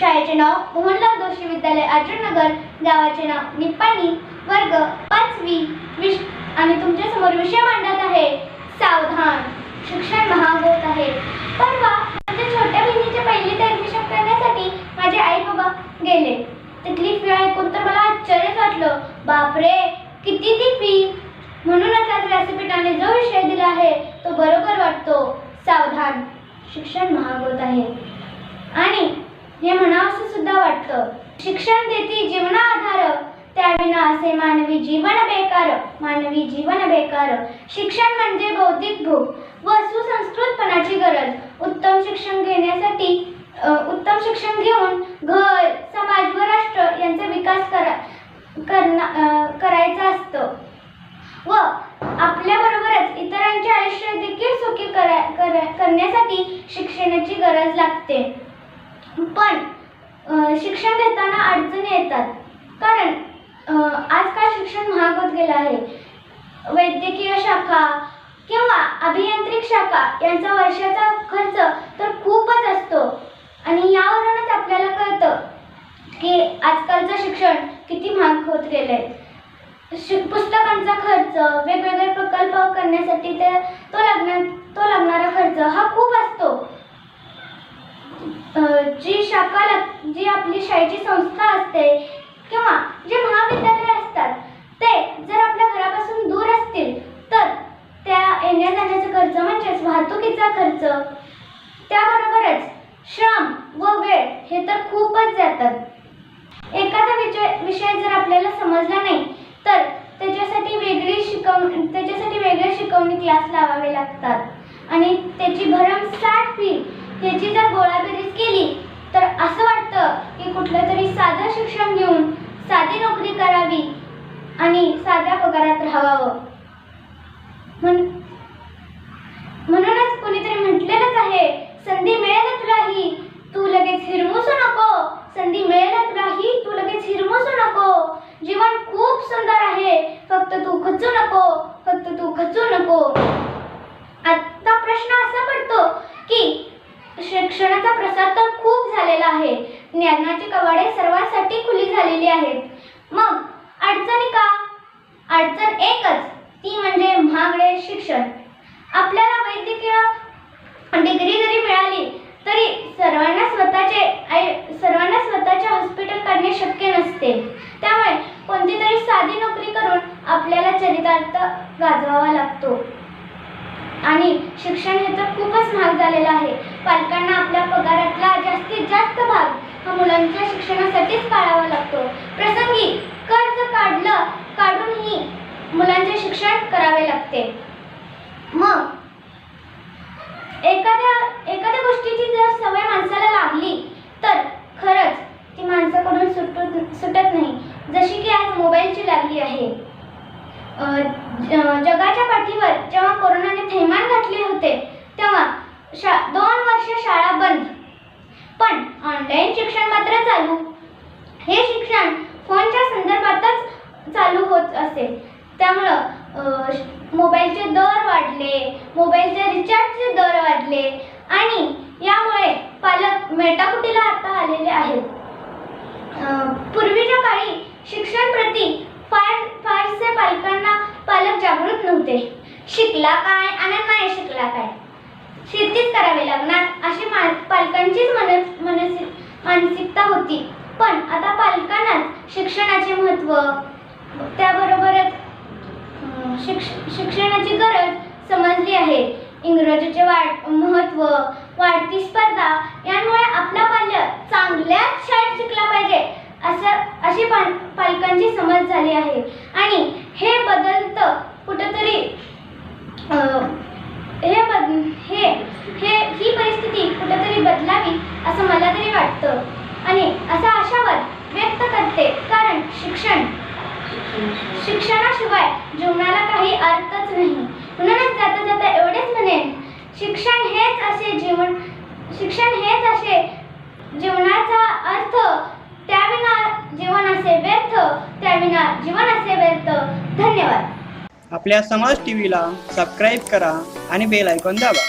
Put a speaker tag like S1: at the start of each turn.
S1: शाळेचे नाव मोहनलाल जोशी विद्यालय अर्जुननगर गावाचे नाव निप्पाणी वर्ग पाचवी. विश आणि तुमच्यासमोर विषय मांडत आहे सावधान. शिक्षण महाग होत आहे. परवा माझ्या छोट्या बहिणीचे पहिली ते ऍडमिशन करण्यासाठी माझे आई बाबा गेले. तिथली फी ऐकून तर मला आश्चर्यच वाटलं बापरे किती ती फी म्हणूनच आज व्यासपीठाने जो विषय दिला आहे तो बरोबर वाटतो. सावधान. शिक्षण महाग होत आहे. आणि हे म्हणावंसं सुद्धा वाटतं. शिक्षण देती जीवना आधार. त्याविना असे मानवी जीवन बेकार. मानवी जीवन बेकार. शिक्षण म्हणजे बौद्धिक भूक व सुसंस्कृतपणाची गरज. उत्तम शिक्षण घेण्यासाठी उत्तम शिक्षण घेऊन घर समाज व राष्ट्र यांचा विकास करा करना अ, करायचा असतो व आपल्याबरोबरच इतरांचे आयुष्य देखील सुखी करा करा करण्यासाठी शिक्षणाची गरज लागते. पण शिक्षण घेताना अडचणी येतात. कारण आजकाल शिक्षण महाग होत गेलं आहे. वैद्यकीय शाखा किंवा अभियांत्रिक शाखा यांचा वर्षाचा खर्च तर खूपच असतो. आणि यावरूनच आपल्याला कळतं की आजकालचं शिक्षण किती महाग होत गेलं आहे शि- पुस्तकांचा खर्च वेगवेगळे प्रकल्प करण्यासाठी ते तो लागणार तो लागणारा खर्च हा खूप असतो अ, जी शाखा लाग- जी आपली शाळेची संस्था असते किंवा जे महाविद्यालय असतात ते जर आपल्या घरापासून दूर असतील तर त्या येण्या जाण्याचा खर्च म्हणजेच वाहतुकीचा खर्च त्याबरोबरच श्रम व वेळ हे तर खूपच जातात. एखादा विषय विषय जर आपल्याला समजला नाही तर त्याच्यासाठी वेगळी शिकव त्याच्यासाठी वेगळे शिकवणी क्लास लावावे लागतात. आणि त्याची भरमसाठ फी ह्याची जर गोळाबेरीज केली तर असं वाटतं की कुठलं तरी साधं शिक्षण घेऊन साधी नोकरी करावी आणि साध्या पगारात राहावं. म्हण म्हणूनच कोणीतरी म्हटलेलंच आहे संधी मिळेल तुलाही तू लगेच हिरमुसू नको. संधी मिळेल तुलाही तू लगेच हिरमुसू नको. जीवन खूप सुंदर आहे फक्त तू खचू नको. ज्ञानाची कवाडे सर्वांसाठी खुली झालेली आहेत. मग अडचणी का? अडचण एकच ती म्हणजे महागडे शिक्षण. आपल्याला वैद्यकीय डिग्री जरी मिळाली तरी सर्वांना स्वतःचे सर्वांना स्वतःचे हॉस्पिटल काढणे शक्य नसते. त्यामुळे कोणती तरी साधी नोकरी करून आपल्याला चरितार्थ गाजवावा लागतो. आणि शिक्षण हे तर खूपच महाग झालेलं आहे. पालकांना आपल्या पगारातला जास्तीत जास्त भाग हा मुलांच्या शिक्षणासाठीच काढावा लागतो. प्रसंगी कर्ज काढलं काढूनही मुलांचे शिक्षण करावे लागते. मग एखाद्या एखाद्या गोष्टीची जर सवय माणसाला लागली तर खरंच ती माणसाकडून सुटत सुटत नाही. जशी की आज मोबाईलची लागली आहे. ज- जगाच्या पाठीवर जेव्हा कोरोनाने थैमान घातले होते तेव्हा शा दोन वर्ष शाळा बंद. पण ऑनलाईन शिक्षण मात्र चालू. हे शिक्षण फोनच्या संदर्भातच चालू होत असे. त्यामुळं मोबाईलचे दर वाढले मोबाईलचे रिचार्जचे दर वाढले आणि यामुळे पालक मेटाकुटीला आता आलेले आहेत. पूर्वीच्या काळी शिक्षण प्रती फार फारसे पालकांना पालक जागृत नव्हते. शिकला काय आणि नाही शिकला काय? शेतीच करावी लागणार. अशी मा पालकांचीच मनस मनसी मानसिकता होती. पण आता पालकांनाच शिक्षणाचे महत्त्व त्याबरोबरच शिक्ष शिक्षणाची गरज समजली आहे. इंग्रजीचे वाढ महत्त्व वाढती स्पर्धा यामुळे आपला बाल्य चांगल्याच शाळेत शिकला पाहिजे. असं अशी पा पालकांची समज झाली आहे. आणि हे बदलतं कुठंतरी अं, हे बद हे हे ही परिस्थिती कुठंतरी बदलावी असं मला तरी वाटतं आणि असा आशावाद व्यक्त करते कारण शिक्षण शिक्षणाशिवाय जीवनाला काही अर्थच नाही. म्हणूनच जाता जाता एवढेच म्हणेन शिक्षण हेच असे जीवन शिक्षण हेच असे जीवनाचा अर्थ. त्याविना जीवन असे व्यर्थ त्या जीवन असे व्यर्थ. धन्यवाद.
S2: आपल्या समाज टीव्हीला सबस्क्राईब करा आणि बेल ऐकून दाबा.